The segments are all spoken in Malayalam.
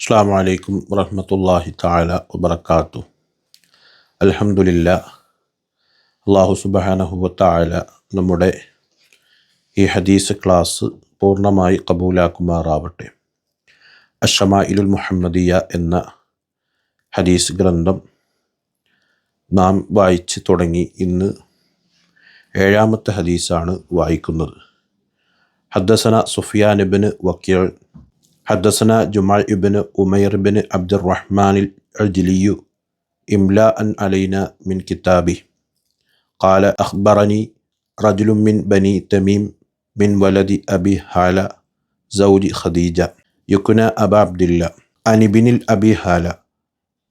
അസ്സാം വലൈക്കും വറഹമത്തല്ലാഹി താല വബർക്കാത്തു അലഹമുല്ല അള്ളാഹു സുബാനഹുബത്തായ നമ്മുടെ ഈ ഹദീസ് ക്ലാസ് പൂർണമായി കബൂലാക്കുമാറാവട്ടെ. അഷമ ഇലുൽ മുഹമ്മദിയ എന്ന ഹദീസ് ഗ്രന്ഥം നാം വായിച്ച് തുടങ്ങി ഇന്ന് ഏഴാമത്തെ ഹദീസാണ് വായിക്കുന്നത്. ഹദ്ദസന സുഫിയാനബിന് വക്കീൽ حدثنا جمع بن أمير بن عبد الرحمن العجلي إملاء علينا من كتابه قال أخبرني رجل من بني تميم من ولد أبي هالة زوج خديجة يكنى أبا عبد الله عن ابن الأبي هالة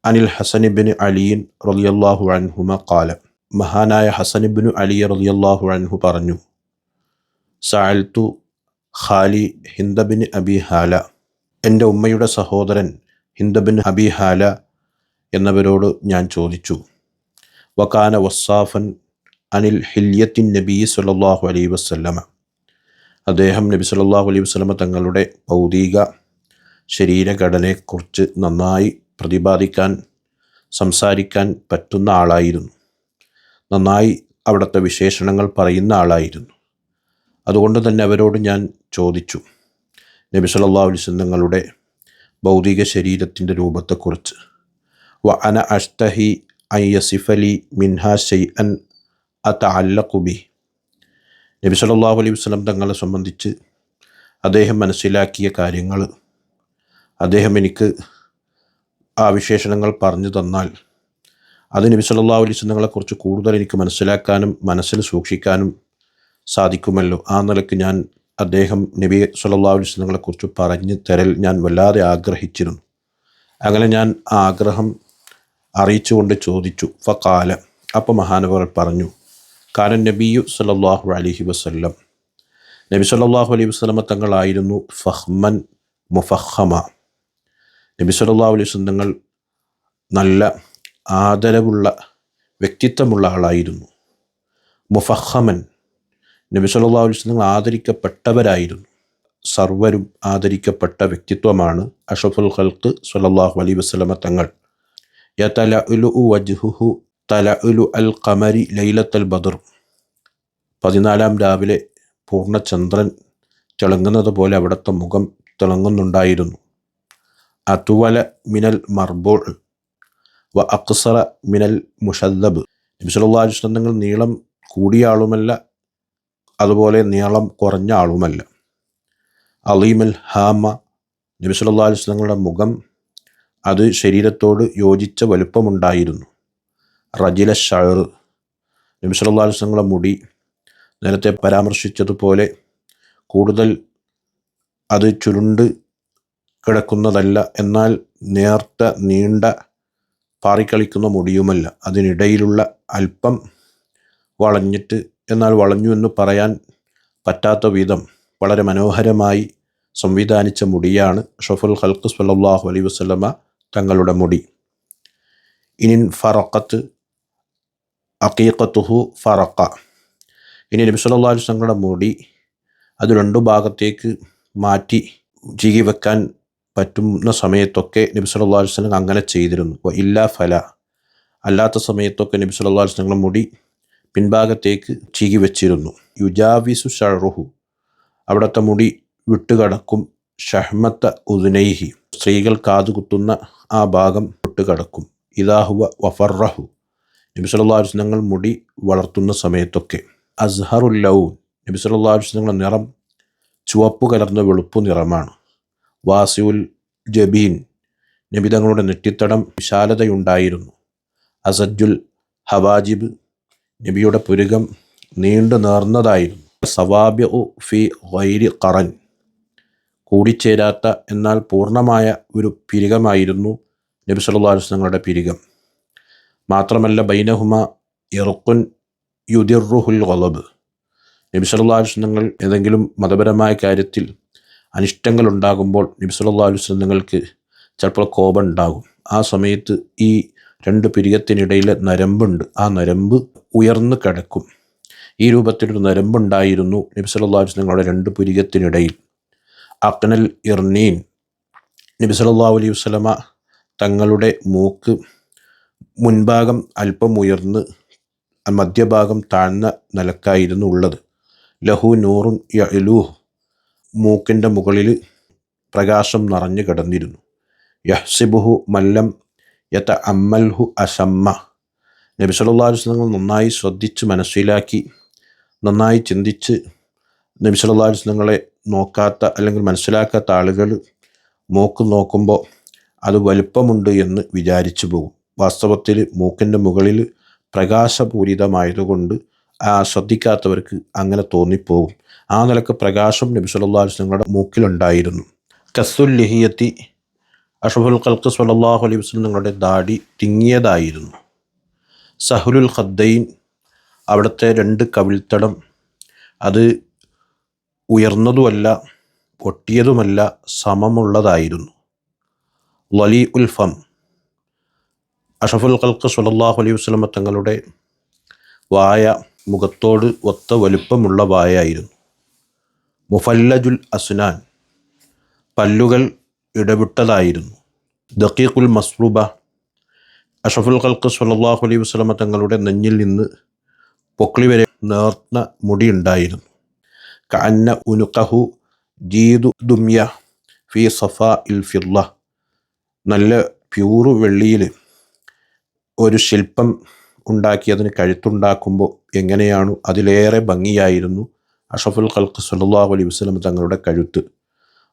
عن الحسن بن علي رضي الله عنهما قال മഹാനായ ഹസൻ ബിനു അലി റളിയല്ലാഹു അൻഹു പറഞ്ഞു സഅൽത്തു ഖാലി ഹിന്ദബിൻ അബി ഹാല എന്റെ ഉമ്മയുടെ സഹോദരൻ ഹിന്ദബിൻ ഹബി ഹാല എന്നവരോട് ഞാൻ ചോദിച്ചു. വക്കാന വസ്സാഫൻ അനിൽ ഹില്യത്തിൻ നബി സല്ലല്ലാഹു അലൈ വസല്ലമ. അദ്ദേഹം നബി സല്ലല്ലാഹു അലൈ വസല്ലമ തങ്ങളുടെ ഭൗതിക ശരീരഘടനയെക്കുറിച്ച് നന്നായി പ്രതിപാദിക്കാൻ സംസാരിക്കാൻ പറ്റുന്ന ആളായിരുന്നു. നന്നായി അവിടുത്തെ വിശേഷണങ്ങൾ പറയുന്ന ആളായിരുന്നു. അതുകൊണ്ട് തന്നെ അവരോട് ഞാൻ ചോദിച്ചു. നബി വസല്ലം തങ്ങളുടെ ഭൗതിക ശരീരത്തിന്റെ രൂപത്തെക്കുറിച്ച്. വ അന അഷ്തഹി ഐ യസിഫലി മിൻഹ ഷെയ് അൻ അത്തഅല്ലഖുബി നബി സല്ലല്ലാഹു അലൈഹി വസ്ലം തങ്ങളെ സംബന്ധിച്ച് അദ്ദേഹം മനസ്സിലാക്കിയ കാര്യങ്ങൾ അദ്ദേഹം എനിക്ക് ആ വിശേഷണങ്ങൾ പറഞ്ഞു തന്നാൽ അത് നബി വസല്ലം തങ്ങളെക്കുറിച്ച് കൂടുതൽ എനിക്ക് മനസ്സിലാക്കാനും മനസ്സിൽ സൂക്ഷിക്കാനും സാധിക്കുമല്ലോ. ആ നിലയ്ക്ക് ഞാൻ അദ്ദേഹം നബി വസല്ലം തങ്ങളെക്കുറിച്ച് പറഞ്ഞു തരൽ ഞാൻ വല്ലാതെ ആഗ്രഹിച്ചിരുന്നു. അങ്ങനെ ഞാൻ ആ ആഗ്രഹം അറിയിച്ചുകൊണ്ട് ചോദിച്ചു. ഫക്കാല അപ്പോൾ മഹാനവർ പറഞ്ഞു കാരൻ നബിയു സല്ലല്ലാഹു അലഹി വസല്ലം നബി സല്ലല്ലാഹു അലൈഹി വസ്ലമ തങ്ങളായിരുന്നു ഫഹ്മൻ മുഫഹമ നബി സല്ലല്ലാഹു അലൈഹി വസല്ലം തങ്ങൾ നല്ല ആദരവുള്ള വ്യക്തിത്വമുള്ള ആളായിരുന്നു. മുഫഹമൻ നബി സല്ലല്ലാഹു അലൈഹി വസല്ലം ആദരിക്കപ്പെട്ടവരായിരുന്നു. സർവരും ആദരിക്കപ്പെട്ട വ്യക്തിത്വമാണ് അഷഫുൽ ഖൽക്ക് സല്ലല്ലാഹു അലൈഹി വസല്ലമ തങ്ങൾ. യ യതലഉലു വജ്ഹുഹു തലഉലു അൽ ഖമരി ലൈലത്തൽ ബദർ. പതിനാലാം രാവിലെ പൂർണചന്ദ്രൻ തിളങ്ങുന്നത് പോലെ അവിടുത്തെ മുഖം തിളങ്ങുന്നുണ്ടായിരുന്നു. അതുവല മിനൽ മർബോൾ വ അക്സറ മിനൽ മുഷദ്ദബ്. നബി സല്ലല്ലാഹു അലൈഹി വസല്ലം തങ്ങൾ നീളം കൂടിയ ആളുമല്ല അതുപോലെ നീളം കുറഞ്ഞ ആളുമല്ല. അലീമൽ ഹാമ നബി സല്ലല്ലാഹു അലൈഹി വസല്ലങ്ങളുടെ മുഖം അത് ശരീരത്തോട് യോജിച്ച വലുപ്പമുണ്ടായിരുന്നു. റജില ഷഴർ നബി സല്ലല്ലാഹു അലൈഹി വസല്ലങ്ങളുടെ മുടി നേരത്തെ പരാമർശിച്ചതുപോലെ കൂടുതൽ അത് ചുരുണ്ട് കിടക്കുന്നതല്ല എന്നാൽ നേർത്ത നീണ്ട പാറിക്കളിക്കുന്ന മുടിയുമല്ല. അതിനിടയിലുള്ള അല്പം വളഞ്ഞിട്ട് എന്നാൽ വളഞ്ഞു എന്ന് പറയാൻ പറ്റാത്ത വിധം വളരെ മനോഹരമായി സംവിധാനിച്ച മുടിയാണ് ഷഫുൽ ഹൽക്ക് സല്ലാഹു അലൈ വസല്ലമ തങ്ങളുടെ മുടി. ഇനിൻ ഫറക്കത്ത് അക്കീക്കത്തുഹു ഫറക്ക ഇനി നബി സല്ലാ അലൈഹി തങ്ങളുടെ മുടി അത് രണ്ടു ഭാഗത്തേക്ക് മാറ്റി ചീകി വെക്കാൻ പറ്റുന്ന സമയത്തൊക്കെ നബി സല്ലാ അലൈഹി വസല്ലം അങ്ങനെ ചെയ്തിരുന്നു. ഇല്ലാ ഫല. അല്ലാത്ത സമയത്തൊക്കെ നബി സല്ലാ അലൈഹി വസല്ലം മുടി പിൻഭാഗത്തേക്ക് ചീകി വെച്ചിരുന്നു യുജാവിസു ഷറുഹു അവിടുത്തെ മുടി വിട്ടുകടക്കും ഷഹ്മത്ത ഉദുനൈഹി. സ്ത്രീകൾ കാതുകുത്തുന്ന ആ ഭാഗം വിട്ടുകടക്കും. ഇതാഹുവ വഫറഹു നബി മുടി വളർത്തുന്ന സമയത്തൊക്കെ. അസ്ഹറുൽ ലൗൻ. നബി വസല്ലം നിറം ചുവപ്പ് കലർന്ന വെളുപ്പ് നിറമാണ്. വാസിയുൽ ജബീൻ. നബിതങ്ങളുടെ നെറ്റിത്തടം വിശാലതയുണ്ടായിരുന്നു. അസജുൽ ഹവാജിബ് നബിയുടെ പുരുകം നീണ്ടു നേർന്നതായിരുന്നു. സവാബ്യ ഉ ഫി വൈരി കറൻ കൂടിച്ചേരാത്ത എന്നാൽ പൂർണമായ ഒരു പിരികമായിരുന്നു നബി സല്ലല്ലാഹു അലൈഹി വസല്ലമയുടെ പിരികം. മാത്രമല്ല ബൈനഹുമ ഇറുക്കുൻ യുദിറുഹുൽ ഗളബ് നബി സല്ലല്ലാഹു അലൈഹി വസല്ലങ്ങൾ ഏതെങ്കിലും മതപരമായ കാര്യത്തിൽ അനിഷ്ടങ്ങൾ ഉണ്ടാകുമ്പോൾ നബി സല്ലല്ലാഹു അലൈഹി വസല്ലങ്ങൾക്ക് ചിലപ്പോൾ കോപം ഉണ്ടാകും. ആ സമയത്ത് ഈ രണ്ട് പിരിയത്തിനിടയിൽ നരമ്പുണ്ട്. ആ നരമ്പ് ഉയർന്നു കിടക്കും. ഈ രൂപത്തിലൊരു നരമ്പുണ്ടായിരുന്നു നബി സല്ലല്ലാഹു അലൈഹി വസല്ലമയുടെ രണ്ട് പുരികത്തിനിടയിൽ. അക്നൽ ഇർനീൻ. നബി സല്ലല്ലാഹു അലൈഹി വസ്ലമ തങ്ങളുടെ മൂക്ക് മുൻഭാഗം അല്പം ഉയർന്ന് മധ്യഭാഗം താഴ്ന്ന നിലക്കായിരുന്നു ഉള്ളത്. ലഹു നൂറുൻ യലൂഹ് മൂക്കിന്റെ മുകളിൽ പ്രകാശം നിറഞ്ഞു കിടന്നിരുന്നു. യഹ്സിബുഹു മല്ലം യത്ത അമ്മൽഹു അസമ്മ. നബി അലൈഹി വസല്ലം നന്നായി ശ്രദ്ധിച്ച് മനസ്സിലാക്കി നന്നായി ചിന്തിച്ച് നബി സല്ലല്ലാഹു അലൈഹി വസല്ലങ്ങളെ നോക്കാത്ത അല്ലെങ്കിൽ മനസ്സിലാക്കാത്ത ആളുകൾ മൂക്ക് നോക്കുമ്പോൾ അത് വലുപ്പമുണ്ട് എന്ന് വിചാരിച്ചു പോകും. വാസ്തവത്തിൽ മൂക്കിന്റെ മുകളിൽ പ്രകാശപൂരിതമായതുകൊണ്ട് ആ ശ്രദ്ധിക്കാത്തവർക്ക് അങ്ങനെ തോന്നിപ്പോകും. ആ നിലയ്ക്ക് പ്രകാശം നബി സല്ലല്ലാഹു അലൈഹി വസല്ലങ്ങളുടെ മൂക്കിലുണ്ടായിരുന്നു. കസുൽ ലിഹിയത്തി അഷഫുൽ ഖൽക്ക് സലാഹു അലൈഹി വസ്ലം നിങ്ങളുടെ ദാടി തിങ്ങിയതായിരുന്നു. സഹുലുൽ ഖദ്ദൈൻ അവിടുത്തെ രണ്ട് കവിൾത്തടം അത് ഉയർന്നതുമല്ല പൊട്ടിയതുമല്ല സമമുള്ളതായിരുന്നു. ലലി ഉൽ ഫം അഷഫുൽ ഖൽക്ക് സുലല്ലാഹു അലൈഹി വസ്ലമ തങ്ങളുടെ വായ മുഖത്തോട് ഒത്ത വലുപ്പമുള്ള വായായിരുന്നു. മുഫല്ലജുൽ അസ്നാൻ പല്ലുകൾ ഇടവിട്ടതായിരുന്നു ദക്കീഖുൽ മസ്റൂബ അഷഫുൽ ഖൽക്ക് സല്ലല്ലാഹു അലൈഹി വസ്ലമ തങ്ങളുടെ നെഞ്ഞിൽ നിന്ന് പൊക്കിളി വരെ നേർന്ന മുടിയുണ്ടായിരുന്നു കന്ന ഉനുക്കഹു ജീദു ദുമ്യ ഫി സഫ ഇൽ ഫിർല നല്ല പ്യൂറ് വെള്ളിയിൽ ഒരു ശില്പം ഉണ്ടാക്കി അതിന് കഴുത്തുണ്ടാക്കുമ്പോൾ എങ്ങനെയാണു അതിലേറെ ഭംഗിയായിരുന്നു അഷഫുൽ ഖൽക്ക് സല്ലല്ലാഹു അലൈഹി വസല്ലം തങ്ങളുടെ കഴുത്ത്.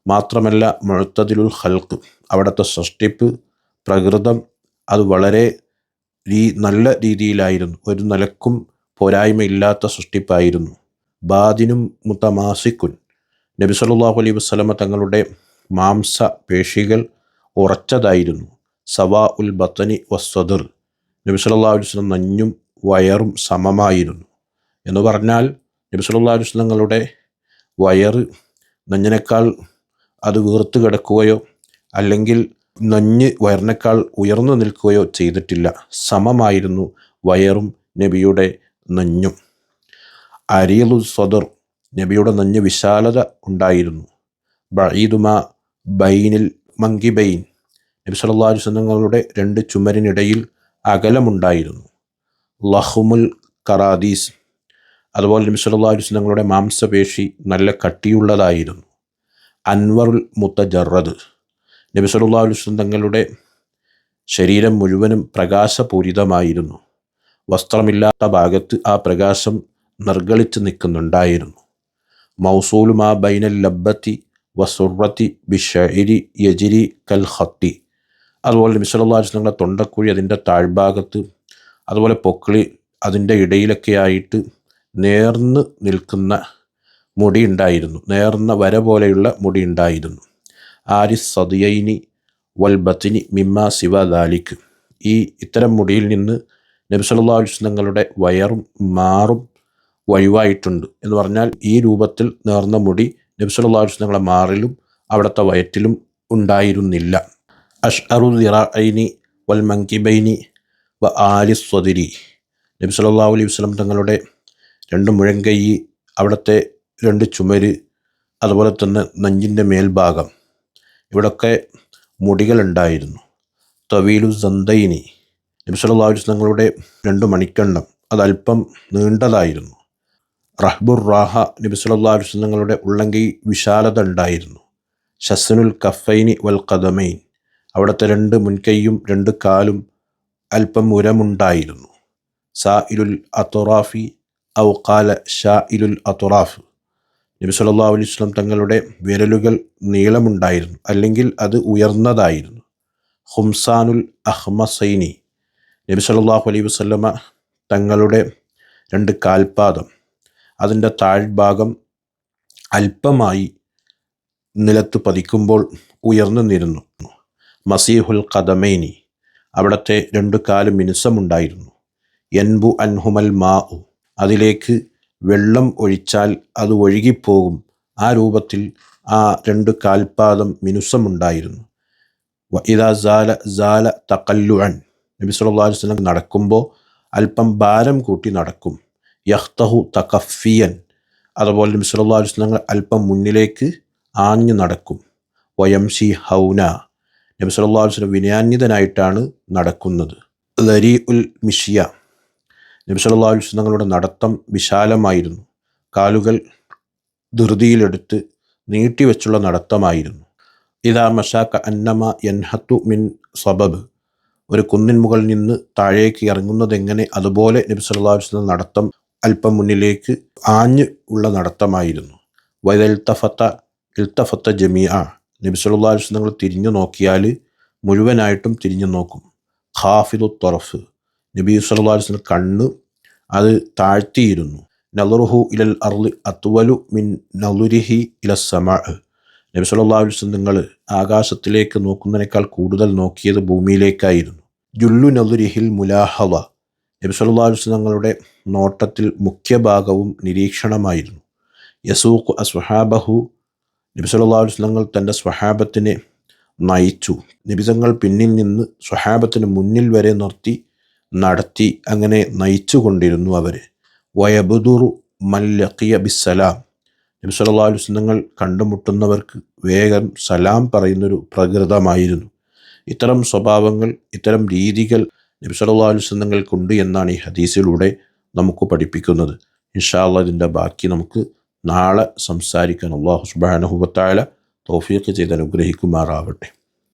മാത്രമല്ല മുഴത്തതിലുൽ ഹൽക്ക് അവിടുത്തെ സൃഷ്ടിപ്പ് പ്രകൃതം അത് വളരെ രീ നല്ല രീതിയിലായിരുന്നു. ഒരു നിലക്കും പോരായ്മയില്ലാത്ത സൃഷ്ടിപ്പായിരുന്നു. ബാദിനും മുത്തമാസിക്കുൻ. നബി സല്ലല്ലാഹു അലൈഹി വസ്ലമ തങ്ങളുടെ മാംസ പേശികൾ ഉറച്ചതായിരുന്നു. സവാ ഉൽ ബത്തനി വസ്വദർ നബി സല്ലല്ലാഹു അലൈഹി വസ്ലം നഞ്ഞും വയറും സമമായിരുന്നു. എന്ന് പറഞ്ഞാൽ നബി അലൈഹി വസല്ലം വയറ് നഞ്ഞിനേക്കാൾ അത് വീർത്ത് കിടക്കുകയോ അല്ലെങ്കിൽ നഞ്ഞ് വയറിനേക്കാൾ ഉയർന്നു നിൽക്കുകയോ ചെയ്തിട്ടില്ല. സമമായിരുന്നു വയറും നബിയുടെ നഞ്ഞും. അരിയലു സ്വദർ നബിയുടെ നഞ്ഞ് വിശാലത ഉണ്ടായിരുന്നു. ബഈദുമ ബൈനിൽ മങ്കിബൈൻ നബി സല്ലല്ലാഹു അലൈഹി വസല്ലങ്ങളുടെ രണ്ട് ചുമരിനിടയിൽ അകലമുണ്ടായിരുന്നു. ലഹുമുൽ കറാദീസ്. അതുപോലെ നബി സല്ലല്ലാഹു അലൈഹി വസല്ലങ്ങളുടെ മാംസപേശി നല്ല കട്ടിയുള്ളതായിരുന്നു. അൻവറുൽ മുത്തജറദ്. നബി സല്ലല്ലാഹു അലൈഹി തങ്ങളുടെ ശരീരം മുഴുവനും പ്രകാശപൂരിതമായിരുന്നു. വസ്ത്രമില്ലാത്ത ഭാഗത്ത് ആ പ്രകാശം നിർഗളിച്ച് നിൽക്കുന്നുണ്ടായിരുന്നു. മൗസൂലുമാ ബൈനൽ ലബ്ബത്തി വസുറത്തി ബിഷരി യജിരി കൽ ഖത്തി. അതുപോലെ നബി സല്ലല്ലാഹു അലൈഹി തങ്ങളുടെ തൊണ്ടക്കുഴി അതിന്റെ താഴ്ഭാഗത്ത് അതുപോലെ പൊക്കിളി അതിന്റെ ഇടയിലൊക്കെയായിട്ട് നേർന്ന് നിൽക്കുന്ന മുടി ഉണ്ടായിരുന്നു നേർന്ന വര പോലെയുള്ള മുടി ഉണ്ടായിരുന്നു ആരിസ് സദിയൈനി വൽബത്തിനി മിമ്മ സിവ ദാലിക്ക് ഈ ഇത്തരം മുടിയിൽ നിന്ന് നബി സല്ലല്ലാഹു അലൈഹി തങ്ങളുടെ വയറും മാറും വഴിവായിട്ടുണ്ട് എന്ന് പറഞ്ഞാൽ ഈ രൂപത്തിൽ നേർന്ന മുടി നബി സല്ലല്ലാഹു അലൈഹി തങ്ങളുടെ മാറിലും അവിടുത്തെ വയറ്റിലും ഉണ്ടായിരുന്നില്ല. അഷ്അറു ദിറൈനി വൽ മങ്കിബൈനി വ ആലി സ്വദിരി നബി സല്ലല്ലാഹു അലൈഹി വസല്ലം തങ്ങളുടെ രണ്ട് മുഴങ്കൈ അവിടുത്തെ രണ്ട് ചുമര് അതുപോലെ തന്നെ നെഞ്ചിന്റെ മേൽഭാഗം. ഇവിടൊക്കെ മുടികളുണ്ടായിരുന്നു. തവീലു സന്തൈനി നബി സല്ലല്ലാഹു അലൈഹി വസല്ലം തങ്ങളുടെ രണ്ട് മണിക്കണ്ണം. അതല്പം നീണ്ടതായിരുന്നു. റഹ്ബുർ റാഹ നബി ഉള്ളങ്കി വിശാലത ഉണ്ടായിരുന്നു. ഷസ്സനുൽ കഫൈനി വൽ ഖദമൈൻ അവിടുത്തെ രണ്ട് മുൻകൈയും രണ്ട് കാലും അല്പം ഉരമുണ്ടായിരുന്നു. സാ സായിലുൽ അത്തുറാഫി ഔ കാല ഷാ ഇരുൽ അത്തുറാഫ് നബി സല്ലാ അലൈഹി വസല്ലം തങ്ങളുടെ വിരലുകൾ നീളമുണ്ടായിരുന്നു അല്ലെങ്കിൽ അത് ഉയർന്നതായിരുന്നു. ഹുംസാനുൽ അഹ്മസൈനി നബി സല്ലല്ലാഹു അലൈഹി വസല്ലമ തങ്ങളുടെ രണ്ട് കാൽപാദം അതിന്റെ താഴ്ഭാഗം അല്പമായി നിലത്ത് പതിക്കുമ്പോൾ ഉയർന്നു നിരുന്നു മസീഹുൽ കദമേനി അവിടത്തെ രണ്ടു കാലും മിനുസമുണ്ടായിരുന്നു. എൻബു അൻഹുമൽ മാ അതിലേക്ക് വെള്ളം ഒഴിച്ചാൽ അത് ഒഴുകിപ്പോകും. ആ രൂപത്തിൽ ആ രണ്ട് കാൽപാദം മിനുസമുണ്ടായിരുന്നു. ഇതാ ജാല സാല തക്കല്ലുഅൻ നബി സല്ലല്ലാഹു അലൈഹി വസല്ലം നടക്കുമ്പോൾ അല്പം ഭാരം കൂട്ടി നടക്കും. യഹ്തഹു തഖഫിയൻ. അതുപോലെ നബി സല്ലല്ലാഹു അലൈഹി വസല്ലം അല്പം മുന്നിലേക്ക് ആഞ്ഞു നടക്കും. വയംസി ഹൗന. നബി സല്ലല്ലാഹു അലൈഹി വസല്ലം വിനയാന്വിതനായിട്ടാണ് നടക്കുന്നത്. ദരി ഉൽ മിഷിയ. നബി സല്ലല്ലാഹു അലൈഹി തങ്ങളുടെ നടത്തം വിശാലമായിരുന്നു. കാലുകൾ ധൃതിയിലെടുത്ത് നീട്ടിവെച്ചുള്ള നടത്തമായിരുന്നു. ഇതാ മഷാക്ക അന്നമ എൻഹത്തു മിൻ സബബ്. ഒരു കുന്നിൻ മുകളിൽ നിന്ന് താഴേക്ക് ഇറങ്ങുന്നത് എങ്ങനെ അതുപോലെ നബി വസല്ലം നടത്തം അല്പം മുന്നിലേക്ക് ആഞ്ഞ് ഉള്ള നടത്തമായിരുന്നു. വൈദൽത്തഫത്ത ഇൽത്തഫത്ത ജമിയ നബി അലൈഹി വസല്ലം തിരിഞ്ഞു നോക്കിയാൽ മുഴുവനായിട്ടും തിരിഞ്ഞു നോക്കും. ഖാഫിദു തൊറഫ്. നബി അലൈഹി വസല്ലം കണ്ണ് അത് താഴ്ത്തിയിരുന്നു. നലുറുഹു ഇലൽ അർളി അത്വലു മിൻ നലുരിഹി ഇല സമാ നബി സല്ലല്ലാഹു വസ്ലം നിങ്ങൾ ആകാശത്തിലേക്ക് നോക്കുന്നതിനേക്കാൾ കൂടുതൽ നോക്കിയത് ഭൂമിയിലേക്കായിരുന്നു. ജുല്ലു നലുരിഹിൽ മുലാഹവ നബി സല്ലല്ലാഹു വസ്ലം തങ്ങളുടെ നോട്ടത്തിൽ മുഖ്യഭാഗവും നിരീക്ഷണമായിരുന്നു. യസൂഖ് അസ്വഹാബഹു. നബി സല്ലല്ലാഹു വസ്ലങ്ങൾ തന്റെ സ്വഹാബത്തിനെ നയിച്ചു. നിബിതങ്ങൾ പിന്നിൽ നിന്ന് സ്വഹാബത്തിന് മുന്നിൽ വരെ നിർത്തി നടത്തി അങ്ങനെ നയിച്ചുകൊണ്ടിരുന്നു അവരെ. വയബുദുറു മല്ലഖിയ ബിസ്സലാം. നബി അലൈഹി വസല്ലം കണ്ടുമുട്ടുന്നവർക്ക് വേഗം സലാം പറയുന്നൊരു പ്രകൃതമായിരുന്നു. ഇത്തരം സ്വഭാവങ്ങൾ ഇത്തരം രീതികൾ നബി വസല്ലം തങ്ങൾക്കുണ്ട് എന്നാണ് ഈ ഹദീസിലൂടെ നമുക്ക് പഠിപ്പിക്കുന്നത്. ഇൻഷാ അള്ളാഹ് ഇതിന്റെ ബാക്കി നമുക്ക് നാളെ സംസാരിക്കാൻ അള്ളാഹു സുബാനഹുബത്തായ തോഫിയൊക്കെ ചെയ്ത് അനുഗ്രഹിക്കുമാറാവട്ടെ.